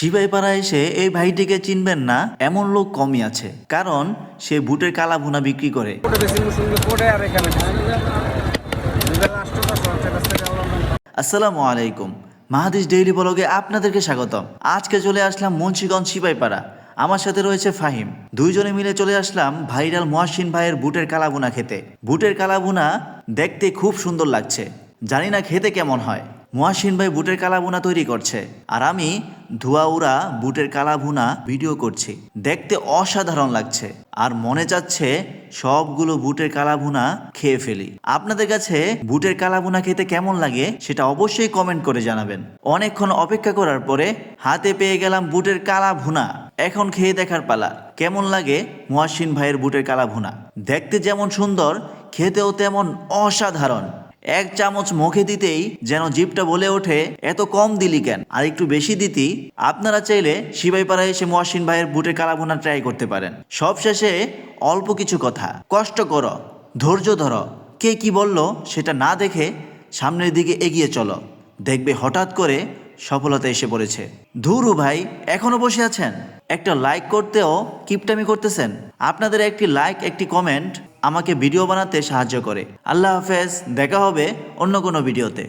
সিপাহীপাড়া এসে এই ভাইটিকে চিনবেন না এমন লোক কমই আছে। কারণ সে বুটের কালা ভুনা বিক্রি করে। আসসালামু আলাইকুম। মাহাদিস ডেইলি ব্লগে আপনাদেরকে স্বাগতম। আজকে চলে আসলাম মুন্সিগঞ্জ সিপাইপাড়া। আমার সাথে রয়েছে ফাহিম। দুইজনে মিলে চলে আসলাম ভাইরাল মহাসিন ভাইয়ের বুটের কালাভুনা খেতে। বুটের কালাভুনা দেখতে খুব সুন্দর লাগছে। জানি না খেতে কেমন হয়। মহাসিন ভাই বুটের কালাভুনা তৈরি করছে। আর আমি ধোয়া উড়া বুটের কালাভুনা ভিডিও করছি। দেখতে অসাধারণ লাগছে। আর মনে চাচ্ছে সবগুলো বুটের কালাভুনা খেয়ে ফেলি। আপনাদের কাছে বুটের কালাভুনা খেতে কেমন লাগে সেটা অবশ্যই কমেন্ট করে জানাবেন। অনেকক্ষণ অপেক্ষা করার পরে হাতে পেয়ে গেলাম বুটের কালা ভুনা এখন খেয়ে দেখার পালা। কেমন লাগে মহাসিন ভাইয়ের বুটের কালা ভুনা দেখতে যেমন সুন্দর, খেতেও তেমন অসাধারণ। এক চামচ মুখে দিতেই যেন জিপটা বলে ওঠে, এত কম দিলি কেন? আর একটু বেশি দিতি? আপনারা চাইলে সিবাইপাড়ায় এসে মহাসিন ভাইয়ের বুটের কালাভুনা ট্রাই করতে পারেন। সব শেষে অল্প কিছু কথা। কষ্ট করো, ধৈর্য ধরো। কে কি বলল সেটা না দেখে সামনের দিকে এগিয়ে চলো। দেখবে হঠাৎ করে সফলতা এসে পড়েছে। ধুরু ভাই, এখনও বসে আছেন? একটা লাইক করতেও কিপটামি করতেছেন? আপনাদের একটি লাইক একটি কমেন্ট আমাকে ভিডিও বানাতে সাহায্য করে। আল্লাহ হাফেজ দেখা হবে অন্য কোনো ভিডিওতে।